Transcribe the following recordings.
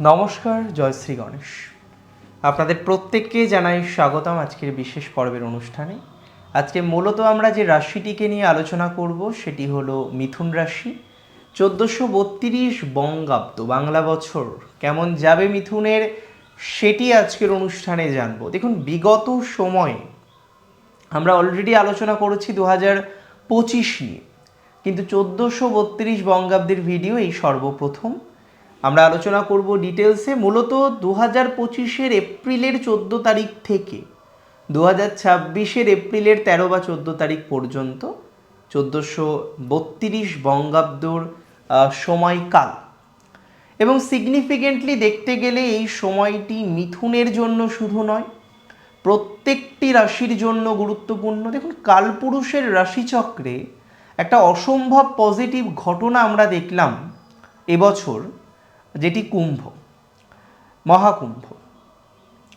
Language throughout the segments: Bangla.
নমস্কার জয়শ্রী গণেশ। আপনাদের প্রত্যেককে জানাই স্বাগতম আজকের বিশেষ পর্বের অনুষ্ঠানে। আজকে মূলত আমরা যে রাশিটিকে নিয়ে আলোচনা করব, সেটি হলো মিথুন রাশি। চোদ্দোশো বত্রিশ বঙ্গাব্দ বাংলা বছর, কেমন যাবে মিথুনের, সেটি আজকের অনুষ্ঠানে জানব। দেখুন, বিগত সময়ে আমরা অলরেডি আলোচনা করেছি দু হাজার পঁচিশ নিয়ে। কিন্তু চোদ্দোশো বত্রিশ বঙ্গাব্দের ভিডিও এই সর্বপ্রথম। আমরা আলোচনা করব ডিটেলসে মূলত দু হাজার পঁচিশের এপ্রিলের চোদ্দ তারিখ থেকে। দু হাজার ছাব্বিশের এপ্রিলের তেরো বা চোদ্দ তারিখ পর্যন্ত চোদ্দোশো বত্রিশ বঙ্গাব্দর সময়কাল। এবং সিগনিফিকেন্টলি দেখতে গেলে এই সময়টি মিথুনের জন্য শুধু নয়, প্রত্যেকটি রাশির জন্য গুরুত্বপূর্ণ। দেখুন, কালপুরুষের রাশিচক্রে একটা অসম্ভব পজিটিভ ঘটনা আমরা দেখলাম এবছর। যেটি কুম্ভ, মহাকুম্ভ।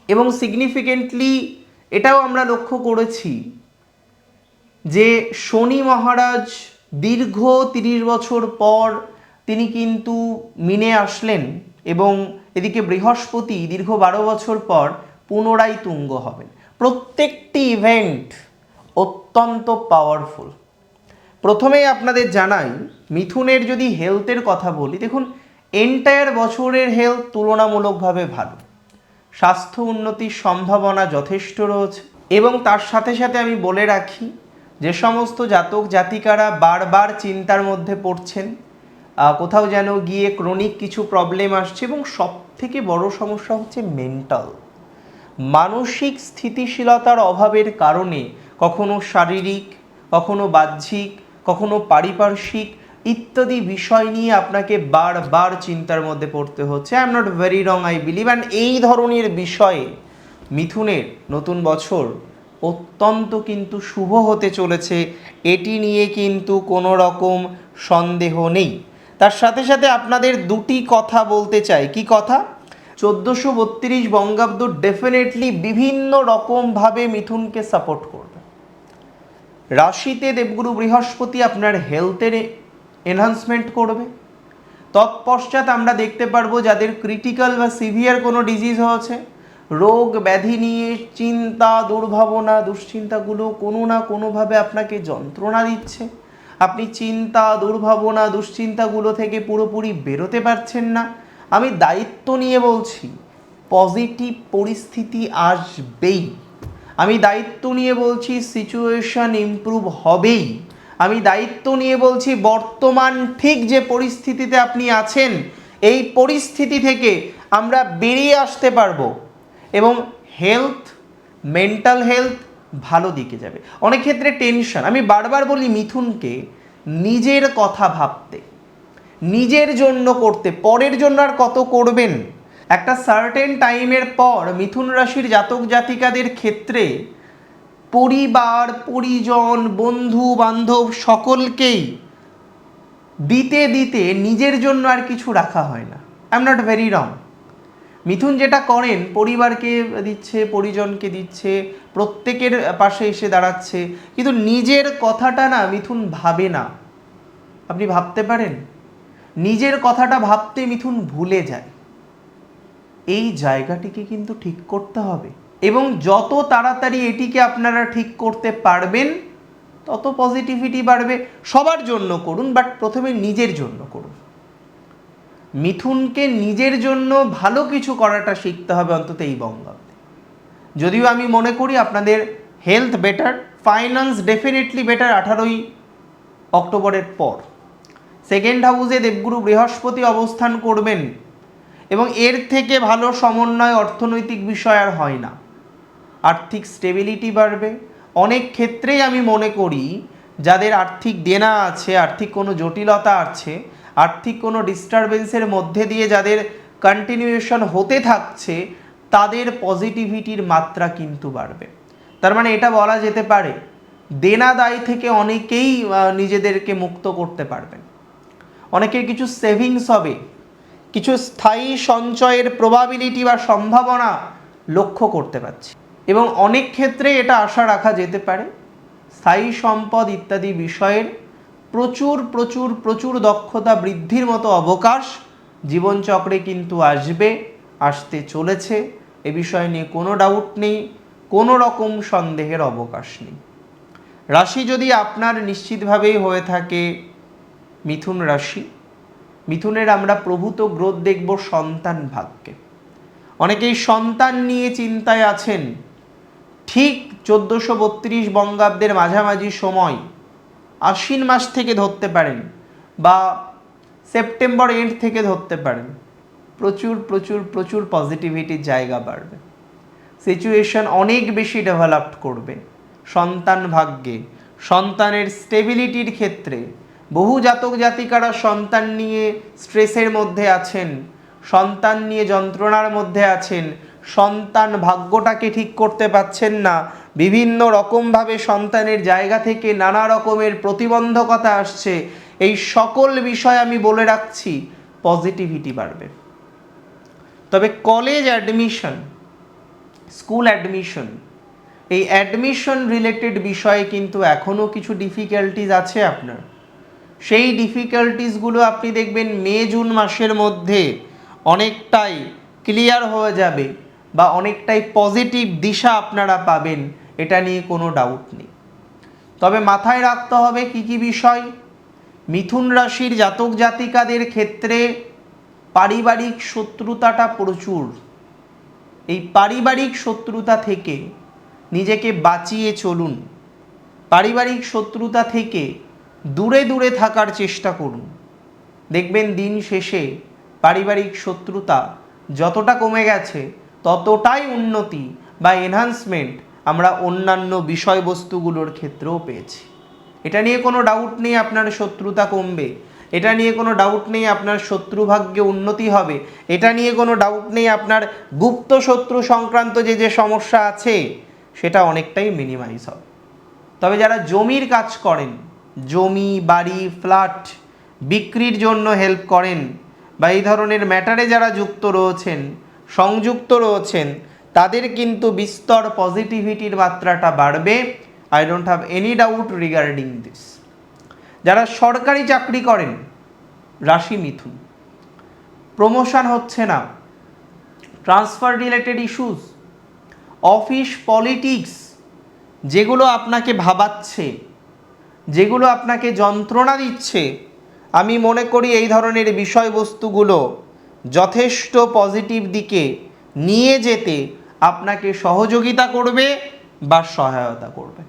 এবং সিগনিফিকেন্টলি এটাও আমরা লক্ষ্য করেছি যে শনি মহারাজ দীর্ঘ তিরিশ বছর পর তিনি কিন্তু মিনে আসলেন এবং এদিকে বৃহস্পতি দীর্ঘ বারো বছর পর পুনরায় তুঙ্গ হবেন। প্রত্যেকটি ইভেন্ট অত্যন্ত পাওয়ারফুল প্রথমেই আপনাদের জানাই, মিথুনের যদি হেলথের কথা বলি, দেখুন এন্টায়ার বছরের হেলথ তুলনামূলকভাবে ভালো। স্বাস্থ্য উন্নতির সম্ভাবনা যথেষ্ট রয়েছে এবং তার সাথে সাথে আমি বলে রাখি, যে সমস্ত জাতক জাতিকারা বারবার চিন্তার মধ্যে পড়ছেন কোথাও যেন গিয়ে ক্রনিক কিছু প্রবলেম আসছে এবং সব থেকে বড় সমস্যা হচ্ছে মেন্টাল মানসিক স্থিতিশীলতার অভাবের কারণে কখনো শারীরিক, কখনো বাহ্যিক, কখনো পারিপার্শ্বিক ইত্যাদি বিষয় নিয়ে আপনাকে বারবার চিন্তার মধ্যে পড়তে হচ্ছে। I am not very wrong I believe and এই ধরনের বিষয়ে মিথুনের নতুন বছর অত্যন্ত কিন্তু শুভ হতে চলেছে। এটি নিয়ে কিন্তু কোনো রকম সন্দেহ নেই। তার সাথে সাথে আপনাদের দুটি কথা বলতে চাই। কি কথা? চোদ্দোশো বত্রিশ বঙ্গাব্দ ডেফিনেটলি বিভিন্ন রকমভাবে মিথুনকে সাপোর্ট করবে। রাশিতে দেবগুরু বৃহস্পতি আপনার হেলথের এনহান্সমেন্ট করবে। তৎপশ্চাৎ আমরা দেখতে পারব যাদের ক্রিটিক্যাল বা সিভিয়ার কোনো ডিজিজ হয়েছে, রোগ, ব্যাধি নিয়ে চিন্তা, দুর্ভাবনা, দুশ্চিন্তাগুলো কোনো না কোনোভাবে আপনাকে যন্ত্রণা দিচ্ছে। আপনি চিন্তা, দুর্ভাবনা, দুশ্চিন্তাগুলো থেকে পুরোপুরি বেরোতে পারছেন না। আমি দায়িত্ব নিয়ে বলছি পজিটিভ পরিস্থিতি আসবেই। আমি দায়িত্ব নিয়ে বলছি সিচুয়েশন ইমপ্রুভ হবেই। আমি দায়িত্ব নিয়ে বলছি, বর্তমান ঠিক যে পরিস্থিতিতে আপনি আছেন, এই পরিস্থিতি থেকে আমরা বেরিয়ে আসতে পারব এবং হেলথ মেন্টাল হেলথ ভালো দিকে যাবে। অনেক ক্ষেত্রে টেনশন আমি বারবার বলি মিথুনকে, নিজের কথা ভাবতে, নিজের জন্য করতে, পরের জন্য আর কত করবেন? একটা সার্টেন টাইমের পর মিথুন রাশির জাতক জাতিকাদের ক্ষেত্রে পরিবার, পরিজন, বন্ধু, বান্ধব সকলকেই দিতে দিতে নিজের জন্য আর কিছু রাখা হয় না। I am not very wrong মিথুন যেটা করেন, পরিবারকে দিচ্ছে, পরিজনকে দিচ্ছে, প্রত্যেকের পাশে এসে দাঁড়াচ্ছে, কিন্তু নিজের কথাটা না মিথুন ভাবে না। আপনি ভাবতে পারেন? নিজের কথাটা ভাবতে মিথুন ভুলে যায়। এই জায়গাটিকে কিন্তু ঠিক করতে হবে। এবং যত তাড়াতাড়ি এটিকে আপনারা ঠিক করতে পারবেন, তত পজিটিভিটি বাড়বে। সবার জন্য করুন বাট প্রথমে নিজের জন্য করুন। মিথুনকে নিজের জন্য ভালো কিছু করাটা শিখতে হবে অন্তত এই বঙ্গাব্দে। যদিও আমি মনে করি আপনাদের health better finance definitely better আঠারোই অক্টোবরের পর। সেকেন্ড হাউসে দেবগুরু বৃহস্পতি অবস্থান করবেন, এবং এর থেকে ভালো সমন্বয় অর্থনৈতিক বিষয় আর হয় না। আর্থিক স্টেবিলিটি বাড়বে। অনেক ক্ষেত্রেই আমি মনে করি, যাদের আর্থিক দেনা আছে, আর্থিক কোনো জটিলতা আছে, আর্থিক কোনো ডিস্টারবেন্সের মধ্যে দিয়ে যাদের কন্টিনিউয়েশন হতে থাকছে, তাদের পজিটিভিটির মাত্রা কিন্তু বাড়বে। তার মানে এটা বলা যেতে পারে, দেনা দায় থেকে অনেকেই নিজেদেরকে মুক্ত করতে পারবেন। অনেকের কিছু সেভিংস হবে, কিছু স্থায়ী সঞ্চয়ের প্রবাবিলিটি বা সম্ভাবনা লক্ষ্য করতে পারছি। এবং অনেক ক্ষেত্রে এটা আশা রাখা যেতে পারে। স্থায়ী সম্পদ ইত্যাদি বিষয়ের প্রচুর প্রচুর প্রচুর দক্ষতা বৃদ্ধির মতো অবকাশ জীবনচক্রে কিন্তু আসবে, আসতে চলেছে। এ বিষয় নিয়ে কোনো ডাউট নেই, কোনো রকম সন্দেহের অবকাশ নেই। রাশি যদি আপনার নিশ্চিতভাবেই হয়ে থাকে, মিথুন রাশি। মিথুনের আমরা প্রভূত গ্রোথ দেখব সন্তান ভাগ্যে। অনেকেই সন্তান নিয়ে চিন্তায় আছেন ঠিক চোদ্দোশো বত্রিশ বঙ্গাব্দের মাঝামাঝি সময় আশ্বিন মাস থেকে ধরতে পারেন বা সেপ্টেম্বর এন্ড থেকে ধরতে পারেন। প্রচুর প্রচুর প্রচুর পজিটিভিটির জায়গা বাড়বে। সিচুয়েশন অনেক বেশি ডেভেলপড করবে। সন্তান ভাগ্যে, সন্তানের স্টেবিলিটির ক্ষেত্রে। বহু জাতক জাতিকারা সন্তান নিয়ে স্ট্রেসের মধ্যে আছেন, সন্তান নিয়ে যন্ত্রণার মধ্যে আছেন সন্তান ভাগ্যটাকে ঠিক করতে পারছেন না। বিভিন্ন রকমভাবে সন্তানের জায়গা থেকে নানা রকমের প্রতিবন্ধকতা আসছে। এই সকল বিষয় আমি বলে রাখছি পজিটিভিটি বাড়বে। তবে কলেজ অ্যাডমিশন স্কুল অ্যাডমিশন এই অ্যাডমিশন রিলেটেড বিষয়ে কিন্তু এখনও কিছু ডিফিকাল্টিজ আছে আপনার। সেই ডিফিকাল্টিসগুলো আপনি দেখবেন মে, জুন মাসের মধ্যে অনেকটাই ক্লিয়ার হয়ে যাবে। বা অনেকটাই পজিটিভ দিশা আপনারা পাবেন, এটা নিয়ে কোনো ডাউট নেই। তবে মাথায় রাখতে হবে কি কি বিষয়? মিথুন রাশির জাতক জাতিকাদের ক্ষেত্রে পারিবারিক শত্রুতাটা প্রচুর। এই পারিবারিক শত্রুতা থেকে নিজেকে বাঁচিয়ে চলুন। পারিবারিক শত্রুতা থেকে দূরে দূরে থাকার চেষ্টা করুন। দেখবেন দিন শেষে পারিবারিক শত্রুতা যতটা কমে গেছে ততটাই উন্নতি বা এনহান্সমেন্ট আমরা অন্যান্য বিষয়বস্তুগুলোর ক্ষেত্রেও পেয়েছি। এটা নিয়ে কোনো ডাউট নেই আপনার শত্রুতা কমবে। এটা নিয়ে কোনো ডাউট নেই আপনার শত্রুভাগ্যে উন্নতি হবে। এটা নিয়ে কোনো ডাউট নেই আপনার গুপ্ত শত্রু সংক্রান্ত যে যে সমস্যা আছে, সেটা অনেকটাই মিনিমাইজ হবে। তবে যারা জমির কাজ করেন, জমি, বাড়ি ফ্ল্যাট বিক্রির জন্য হেল্প করেন বা এই ধরনের ম্যাটারে যারা যুক্ত রয়েছেন সংযুক্ত রয়েছেন, তাদের কিন্তু বিস্তর পজিটিভিটির মাত্রাটা বাড়বে। I don't have any doubt regarding this যারা সরকারি চাকরি করেন, রাশি মিথুন প্রমোশন হচ্ছে না। Transfer related issues office politics যেগুলো আপনাকে ভাবাচ্ছে, যেগুলো আপনাকে যন্ত্রণা দিচ্ছে, আমি মনে করি এই ধরনের বিষয়বস্তুগুলো যথেষ্ট পজিটিভ দিকে নিয়ে যেতে আপনাকে সহযোগিতা করবে বা সহায়তা করবে।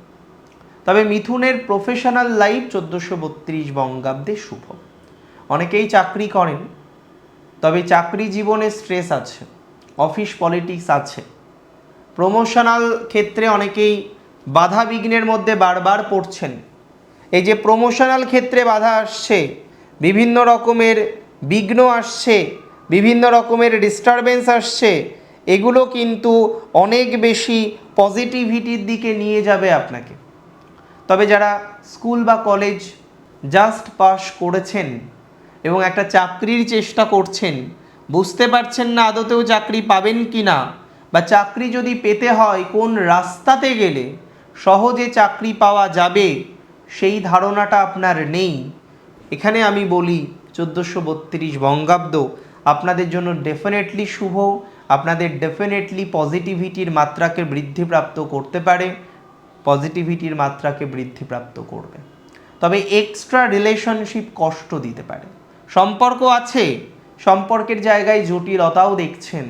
তবে মিথুনের প্রফেশনাল লাইফ চোদ্দোশো বত্রিশ বঙ্গাব্দে শুভ। অনেকেই চাকরি করেন, তবে চাকরি জীবনে স্ট্রেস আছে অফিস পলিটিক্স আছে। প্রমোশনাল ক্ষেত্রে অনেকেই বাধা বিঘ্নের মধ্যে বারবার পড়ছেন। এই যে প্রমোশনাল ক্ষেত্রে বাধা আসছে, বিভিন্ন রকমের বিঘ্ন আসছে বিভিন্ন রকমের ডিস্টারবেন্স আসছে, এগুলো কিন্তু অনেক বেশি পজিটিভিটির দিকে নিয়ে যাবে আপনাকে। তবে যারা স্কুল বা কলেজ জাস্ট পাস করেছেন এবং একটা চাকরির চেষ্টা করছেন, বুঝতে পারছেন না আদতেও চাকরি পাবেন কি না, বা চাকরি যদি পেতে হয় কোন রাস্তাতে গেলে সহজে চাকরি পাওয়া যাবে, সেই ধারণাটা আপনার নেই। এখানে আমি বলি চোদ্দোশো বত্রিশ বঙ্গাব্দ আপনাদের জন্য ডেফিনেটলি শুভ, আপনাদের ডেফিনেটলি পজিটিভিটির মাত্রাকে বৃদ্ধিপ্রাপ্ত করতে পারে পজিটিভিটির মাত্রাকে বৃদ্ধিপ্রাপ্ত করবে। তবে এক্সট্রা রিলেশনশিপ কষ্ট দিতে পারে। সম্পর্ক আছে, সম্পর্কের জায়গায় জটিলতাও দেখছেন।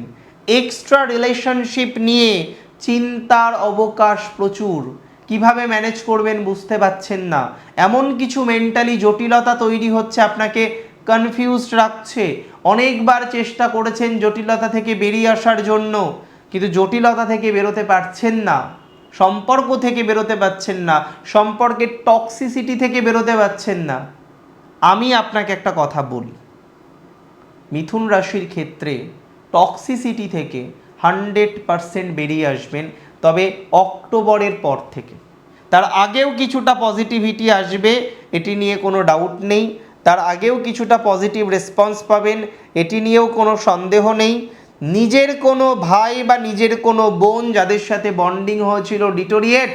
এক্সট্রা রিলেশনশিপ নিয়ে চিন্তার অবকাশ প্রচুর। কীভাবে ম্যানেজ করবেন বুঝতে পাচ্ছেন না। এমন কিছু মেন্টালি জটিলতা তৈরি হচ্ছে, আপনাকে কনফিউজড রাখছে। অনেকবার চেষ্টা করেছেন জটিলতা থেকে বেরিয়ে আসার জন্য, কিন্তু জটিলতা থেকে বেরোতে পারছেন না, সম্পর্ক থেকে বেরোতে পারছেন না, সম্পর্কের টক্সিসিটি থেকে বেরোতে পারছেন না। আমি আপনাকে একটা কথা বলি। মিথুন রাশির ক্ষেত্রে টক্সিসিটি থেকে হান্ড্রেড পারসেন্ট বেরিয়ে আসবেন, তবে অক্টোবরের পর থেকে। তার আগেও কিছুটা পজিটিভিটি আসবে, এটি নিয়ে কোনো ডাউট নেই। তার আগেও কিছুটা পজিটিভ রেসপন্স পাবেন, এটি নিয়েও কোনো সন্দেহ নেই। নিজের কোনো ভাই বা নিজের কোনো বোন যাদের সাথে বন্ডিং হয়েছিল, ডিটোরিয়েট,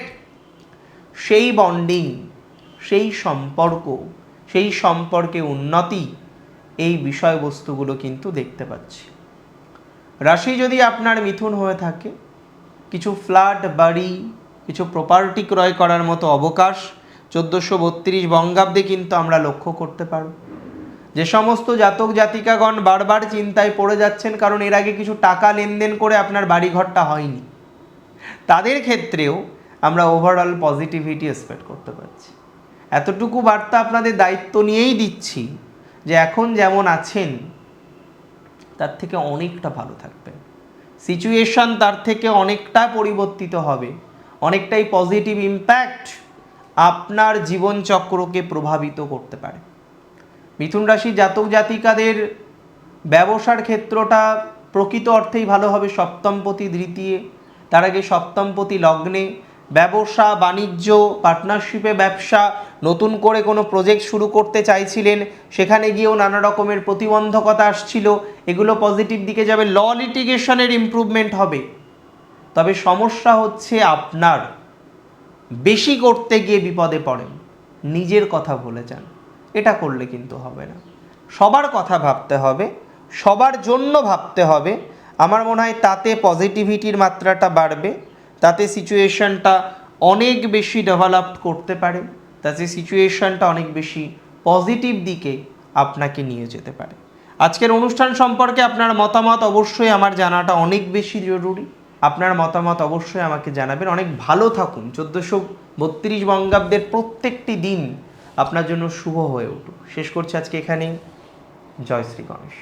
সেই বন্ডিং সেই সম্পর্ক, সেই সম্পর্কে উন্নতি, এই বিষয়বস্তুগুলো কিন্তু দেখতে পাচ্ছি। রাশি যদি আপনার মিথুন হয়ে থাকে, কিছু ফ্ল্যাট বাড়ি, কিছু প্রপার্টি ক্রয় করার মতো অবকাশ চোদ্দোশো বত্রিশ বঙ্গাব্দে কিন্তু আমরা লক্ষ্য করতে পারব। যে সমস্ত জাতক জাতিকাগণ বারবার চিন্তায় পড়ে যাচ্ছেন, কারণ এর আগে কিছু টাকা লেনদেন করে আপনার বাড়িঘরটা হয়নি। তাদের ক্ষেত্রেও আমরা ওভারঅল পজিটিভিটি এক্সপেক্ট করতে পারছি। এতটুকু বার্তা আপনাদের দায়িত্ব নিয়েই দিচ্ছি যে এখন যেমন আছেন, তার থেকে অনেকটা ভালো থাকবেন। সিচুয়েশন তার থেকে অনেকটা পরিবর্তিত হবে, অনেকটাই পজিটিভ ইম্প্যাক্ট আপনার জীবনচক্রকে প্রভাবিত করতে পারে। মিথুন রাশি জাতক জাতিকাদের ব্যবসার ক্ষেত্রটা প্রকৃত অর্থেই ভালো হবে সপ্তমপতি দ্বিতীয়, তার আগে সপ্তমপতি লগ্নে ব্যবসা, বাণিজ্য পার্টনারশিপে ব্যবসা, নতুন করে কোনো প্রজেক্ট শুরু করতে চাইছিলেন, সেখানে গিয়েও নানা রকমের প্রতিবন্ধকতা আসছিল, এগুলো পজিটিভ দিকে যাবে ল লিটিগেশনের ইমপ্রুভমেন্ট হবে। তবে সমস্যা হচ্ছে আপনার। বেশি করতে গিয়ে বিপদে পড়েন। নিজের কথা ভুলে যান। এটা করলে কিন্তু হবে না। সবার কথা ভাবতে হবে, সবার জন্য ভাবতে হবে। আমার মনে হয় তাতে পজিটিভিটির মাত্রাটা বাড়বে, তাতে সিচুয়েশনটা অনেক বেশি ডেভেলপ করতে পারে, তাতে সিচুয়েশনটা অনেক বেশি পজিটিভ দিকে আপনাকে নিয়ে যেতে পারে। আজকের অনুষ্ঠান সম্পর্কে আপনার মতামত অবশ্যই আমার জানাটা অনেক বেশি জরুরি। আপনার মতামত অবশ্যই আমাকে জানাবেন। অনেক ভালো থাকুন। চোদ্দোশো বত্রিশ বঙ্গাব্দের প্রত্যেকটি দিন আপনার জন্য শুভ হয়ে উঠুক। শেষ করছি আজকে এখানেই। জয় শ্রী গণেশ।